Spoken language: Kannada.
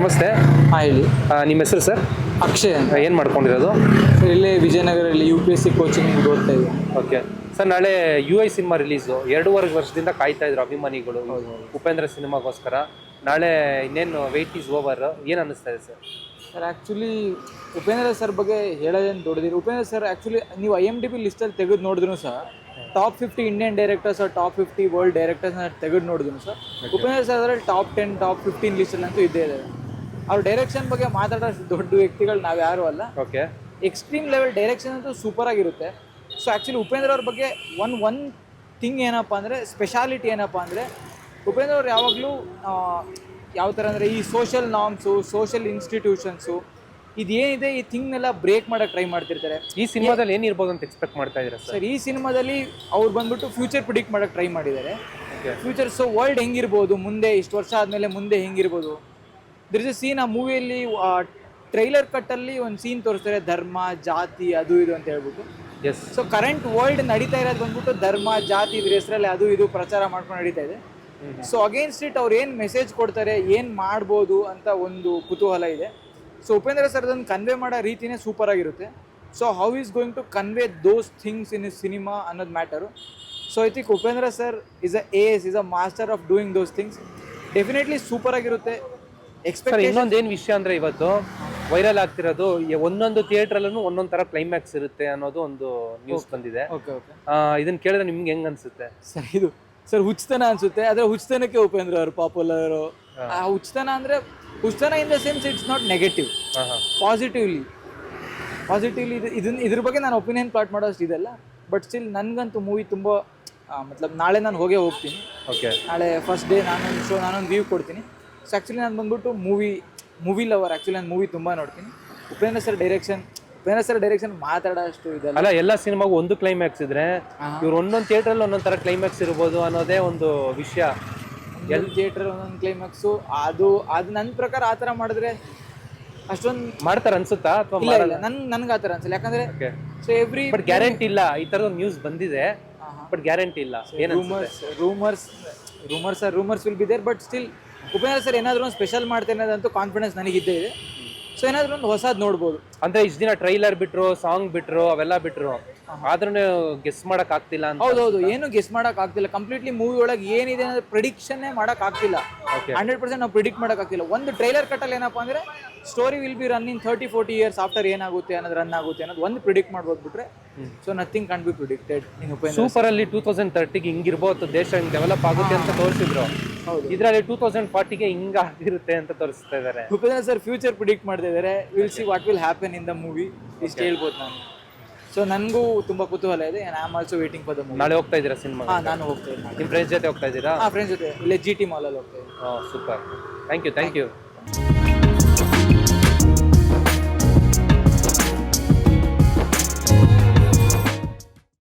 ನಮಸ್ತೆ. ಹಾಂ ಹೇಳಿ. ನಿಮ್ಮ ಹೆಸರು ಸರ್? ಅಕ್ಷಯ್ ಅಂತ. ಏನು ಮಾಡ್ಕೊಂಡಿರೋದು? ಸರ್ ಇಲ್ಲೇ ವಿಜಯನಗರಲ್ಲಿ U P S C coaching ಓದ್ತಾ ಇದ್ದೀವಿ ಓಕೆ. ಸರ್ ನಾಳೆ ಯು ಐ ಸಿನಿಮಾ ರಿಲೀಸು ಎರಡೂವರೆ ವರ್ಷದಿಂದ ಕಾಯ್ತಾ ಇದ್ರು ಅಭಿಮಾನಿಗಳು. ಉಪೇಂದ್ರ ಸಿನಿಮಾಗೋಸ್ಕರ ನಾಳೆ ಇನ್ನೇನು ವೆಯ್ಟ್ ಈಸ್ ಓವರ್ ಏನು ಅನ್ನಿಸ್ತಾ ಇದೆ sir? Sir actually Upendra sir ಬಗ್ಗೆ ಹೇಳೋದೇನು ದೊಡ್ಡದಿರಿ ಉಪೇಂದ್ರ ಸರ್ ಆ್ಯಕ್ಚುಲಿ ನೀವು ಐ ಎಂ ಡಿ ಬಿ ಲಿಸ್ಟಲ್ಲಿ ತೆಗೆದು ನೋಡಿದ್ರು ಸಹ top fifty Indian directors top fifty world ಡೈರೆಕ್ಟರ್ಸ್ನ ತೆಗೆದು ನೋಡಿದ್ರು ಸರ್ ಉಪೇಂದ್ರ ಸರ್ ಅದರಲ್ಲಿ ಟಾಪ್ ಟೆನ್ ಟಾಪ್ ಫಿಫ್ಟೀನ್ ಲಿಸ್ಟಲ್ಲಿ ಅಂತೂ ಇದ್ದೇ ಇದೆ. ಅವ್ರ ಡೈರೆಕ್ಷನ್ ಬಗ್ಗೆ ಮಾತಾಡೋ ದೊಡ್ಡ ವ್ಯಕ್ತಿಗಳು ನಾವು ಯಾರು ಅಲ್ಲ. ಓಕೆ ಎಕ್ಸ್ಟ್ರೀಮ್ ಲೆವೆಲ್ ಡೈರೆಕ್ಷನ್ ಅಂತೂ ಸೂಪರ್ ಆಗಿರುತ್ತೆ. ಸೊ ಆ್ಯಕ್ಚುಲಿ ಉಪೇಂದ್ರ ಅವ್ರ ಬಗ್ಗೆ ಒನ್ ಒನ್ ಥಿಂಗ್ ಏನಪ್ಪ ಅಂದರೆ ಸ್ಪೆಷಾಲಿಟಿ ಏನಪ್ಪ ಅಂದರೆ ಉಪೇಂದ್ರ ಅವ್ರು ಯಾವಾಗಲೂ ಯಾವ ಥರ ಅಂದರೆ ಈ ಸೋಷಿಯಲ್ ನಾರ್ಮ್ಸು ಸೋಷಿಯಲ್ ಇನ್ಸ್ಟಿಟ್ಯೂಷನ್ಸು ಇದೇನಿದೆ ಈ ಥಿಂಗ್ನೆಲ್ಲ ಬ್ರೇಕ್ ಮಾಡೋಕ್ಕೆ ಟ್ರೈ ಮಾಡ್ತಿರ್ತಾರೆ. ಈ ಸಿನಿಮಾದಲ್ಲಿ ಏನಿರ್ಬೋದು ಅಂತ ಎಕ್ಸ್ಪೆಕ್ಟ್ ಮಾಡ್ತಾ ಇದ್ದಾರೆ ಸರ್? ಈ ಸಿನಿಮಾದಲ್ಲಿ ಅವ್ರು ಬಂದ್ಬಿಟ್ಟು ಫ್ಯೂಚರ್ ಪ್ರಿಡಿಕ್ಟ್ ಮಾಡೋಕೆ ಟ್ರೈ ಮಾಡಿದ್ದಾರೆ. ಫ್ಯೂಚರ್ ಸೊ ವರ್ಲ್ಡ್ ಹೆಂಗಿರ್ಬೋದು ಮುಂದೆ ಇಷ್ಟು ವರ್ಷ ಆದಮೇಲೆ ಮುಂದೆ ಹೆಂಗಿರ್ಬೋದು? ದಿರ್ ಇಸ್ ಅ ಸೀನ್ ಆ ಮೂವಿಯಲ್ಲಿ ಟ್ರೈಲರ್ ಕಟ್ಟಲ್ಲಿ ಒಂದು ಸೀನ್ ತೋರಿಸ್ತಾರೆ ಧರ್ಮ ಜಾತಿ ಅದು ಇದು ಅಂತ ಹೇಳ್ಬಿಟ್ಟು. ಎಸ್ ಸೊ ಕರೆಂಟ್ ವರ್ಲ್ಡ್ ನಡೀತಾ ಇರೋದು ಬಂದ್ಬಿಟ್ಟು ಧರ್ಮ ಜಾತಿ ಇದ್ರ ಹೆಸರಲ್ಲಿ ಅದು ಇದು ಪ್ರಚಾರ ಮಾಡ್ಕೊಂಡು ನಡೀತಾ ಇದೆ. ಸೊ ಅಗೇನ್ಸ್ಟ್ ಇಟ್ ಅವ್ರು ಏನು ಮೆಸೇಜ್ ಕೊಡ್ತಾರೆ ಏನು ಮಾಡ್ಬೋದು ಅಂತ ಒಂದು ಕುತೂಹಲ ಇದೆ. ಸೊ ಉಪೇಂದ್ರ ಸರ್ ಅದನ್ನು ಕನ್ವೆ ಮಾಡೋ ರೀತಿನೇ ಸೂಪರ್ ಆಗಿರುತ್ತೆ. So how is going to convey those things in is cinema ಅನ್ನೋದು matter so I think Upendra sir is a as is a master of doing those things definitely super ಆಗಿರುತ್ತೆ. ಸರ್ ಎಕ್ಸ್ಪೆಕ್ಟ್ ಇನ್ನೊಂದು ಏನು ವಿಷಯ ಅಂದ್ರೆ ಇವತ್ತು ವೈರಲ್ ಆಗ್ತಿರೋದು ಒಂದೊಂದು ಒಂದೊಂದು ಥಿಯೇಟ್ರಲ್ಲೂ ಒಂದೊಂದು ಥರ ಕ್ಲೈಮ್ಯಾಕ್ಸ್ ಇರುತ್ತೆ ಅನ್ನೋದು ಒಂದು ನ್ಯೂಸ್ ಬಂದಿದೆ. ಓಕೆ ಓಕೆ ಆ, ಇದನ್ನ ಕೇಳಿದ್ರೆ ನಿಮ್ಗೆ ಹೆಂಗ್ ಅನ್ಸುತ್ತೆ? ಸರ್ ಇದು ಸರ್ ಹುಚ್ಚತನ ಅನ್ಸುತ್ತೆ. ಆದ್ರೆ ಹುಚ್ಚತನಕ್ಕೆ ಉಪೇಂದ್ರ ಅವರು ಪಾಪ್ಯುಲರ್ ಆ ಹುಚ್ಚತನ ಅಂದ್ರೆ ಹುಚ್ಚತನ in the sense it's not negative ಹಾಂ ಹಾಂ. ಪಾಸಿಟಿವ್ಲಿ ಪಾಸಿಟಿವ್ಲಿ ಇದು ಇದನ್ನ ಇದ್ರ ಬಗ್ಗೆ ನಾನು ಒಪಿನಿಯನ್ ಪ್ಲಾಟ್ ಮಾಡೋಷ್ಟು ಇದೆಲ್ಲ. ಬಟ್ ಸ್ಟಿಲ್ ನನಗಂತೂ ಮೂವಿ ತುಂಬ ಮತ್ಲಬ್ ನಾಳೆ ನಾನು ಹೋಗೇ ಹೋಗ್ತೀನಿ. ಓಕೆ ನಾಳೆ ಫಸ್ಟ್ ಡೇ ನಾನೊಂದು ಶೋ ನಾನೊಂದು ವ್ಯೂ ಕೊಡ್ತೀನಿ. ಸೊ ಆ್ಯಕ್ಚುಲಿ ನಾನು ಬಂದ್ಬಿಟ್ಟು ಮೂವಿ ಮೂವಿ ಲವರ್ ಆ್ಯಕ್ಚುಲಿ ನಾನು ಮೂವಿ ತುಂಬ ನೋಡ್ತೀನಿ. Upendra sir direction Upendra sir direction ಮಾತಾಡೋಷ್ಟು ಇದೆ ಅಲ್ಲ ಎಲ್ಲ ಸಿನಿಮಾಗೂ ಒಂದು ಕ್ಲೈಮ್ಯಾಕ್ಸ್ ಇದ್ರೆ ಇವ್ರು ಒಂದೊಂದು ಥಿಯೇಟ್ರಲ್ಲಿ ಒಂದೊಂದು ಥರ ಕ್ಲೈಮ್ಯಾಕ್ಸ್ ಇರ್ಬೋದು ಅನ್ನೋದೇ ಒಂದು ವಿಷಯ. ಎಲ್ ಥಿಯೇಟರ್ ಒಂದೊಂದು ಕ್ಲೈಮ್ಯಾಕ್ಸು ಅದು ಅದು ನನ್ನ ಪ್ರಕಾರ ಆ ಥರ ಮಾಡಿದ್ರೆ ಅಷ್ಟೊಂದು ಮಾಡ್ತಾರೆ ಅನ್ಸುತ್ತಾ ಅಥವಾ ಇಲ್ಲ ಇಲ್ಲ. ನನ್ ನನ್ಗೆ ಆ ಥರ ಅನ್ಸಲ್ಲ. ಯಾಕಂದ್ರೆ ಸೊ ಎವ್ರಿ ಬಟ್ ಗ್ಯಾರಂಟಿ ಇಲ್ಲ. ಈ ಥರದ ನ್ಯೂಸ್ ಬಂದಿದೆ. ಬಟ್ ಗ್ಯಾರಂಟಿ ಇಲ್ಲ. ಏನು rumours rumours rumours are rumours will be there but still Upendra sir ಏನಾದರೂ ಒಂದು ಸ್ಪೆಷಲ್ ಮಾಡ್ತೇನೆ ಅನ್ನೋದಂತೂ ಕಾನ್ಫಿಡೆನ್ಸ್ ನನಗಿದ್ದೇ ಇದೆ. ಸೊ ಏನಾದರೂ ಒಂದು ಹೊಸದ್ ನೋಡ್ಬೋದು. ಅಂದ್ರೆ ಇಷ್ಟು ದಿನ ಟ್ರೈಲರ್ ಬಿಟ್ರು ಸಾಂಗ್ ಬಿಟ್ರು ಅವೆಲ್ಲ ಬಿಟ್ರು ಆದ್ರೂ ಗೆಸ್ ಮಾಡಕ್ ಆಗ್ತಿಲ್ಲ ಅಂತ ಹೌದೌದು ಏನು ಗೆಸ್ ಮಾಡಕ್ ಆಗ್ತಿಲ್ಲ. ಕಂಪ್ಲೀಟ್ಲಿ ಮೂವಿ ಒಳಗೆ ಏನಿದೆ ಅಂದ್ರೆ ಪ್ರಿಡಿಕ್ಷನ್ ಮಾಡಕ್ ಆಗ್ತಿಲ್ಲ. ಹಂಡ್ರೆಡ್ ಪರ್ಸೆಂಟ್ ನಾವು ಪ್ರಿಡಿಕ್ಟ್ ಮಾಡಕ್ ಆಗ್ತಿಲ್ಲ. ಒಂದು ಟ್ರೈಲರ್ ಕಟ್ಟಲ್ಲಿ ಏನಪ್ಪಾ ಅಂದ್ರೆ story will be run in thirty forty years after ಏನಾಗುತ್ತೆ ಅನ್ನೋದು ರನ್ ಆಗುತ್ತೆ ಅನ್ನೋದು ಒಂದು ಪ್ರಿಡಿಕ್ಟ್ ಮಾಡ್ಬೋದು ಬಿಟ್ರೆ so nothing can be predicted super ಅಲ್ಲಿ ಟೂ ತೌಸಂಡ್ ತರ್ಟಿಗೆ ಹಿಂಗಿರ್ಬೋದು ದೇಶ ಹಿಂಗ್ ಡೆವಲಪ್ ಆಗುತ್ತೆ ಅಂತ ತೋರಿಸಿದ್ರು. ಇದ್ರಲ್ಲಿ ಟೂ ತೌಸಂಡ್ ಫಾರ್ಟಿಗೆ ಹಿಂಗ ಆಗಿರುತ್ತೆ ಅಂತ ತೋರಿಸ್ತಾ ಇದಾರೆ. ಉಪೇಂದ್ರ ಸರ್ ಫ್ಯೂಚರ್ ಪ್ರಿಡಿಕ್ಟ್ ಮಾಡ್ತಾ ಇದ್ದಾರೆ will see what will happen in the movie ಇಷ್ಟು ಹೇಳ್ಬೋದು ನಾನು. ಸೊ ನನಗೂ ತುಂಬಾ ಕುತೂಹಲ ಇದೆ. I am also waiting for the movie ನಾಳೆ ಹೋಗ್ತಾ ಇದ್ದೀರಾ ಸಿನಿಮಾ ಹಾಂ ನಾನು ಹೋಗ್ತಾ ಇದ್ದೀನಿ. ನಿಮ್ಮ ಫ್ರೆಂಡ್ಸ್ ಜೊತೆ ಹೋಗ್ತಾ ಇದ್ದೀರಾ? ಹಾಂ ಫ್ರೆಂಡ್ಸ್ ಜೊತೆ. ಇಲ್ಲೇ ಜಿ ಟಿ ಮಾಲಲ್ಲಿ ಹೋಗ್ತಾ ಇದ್ದೀನಿ. Super thank you thank you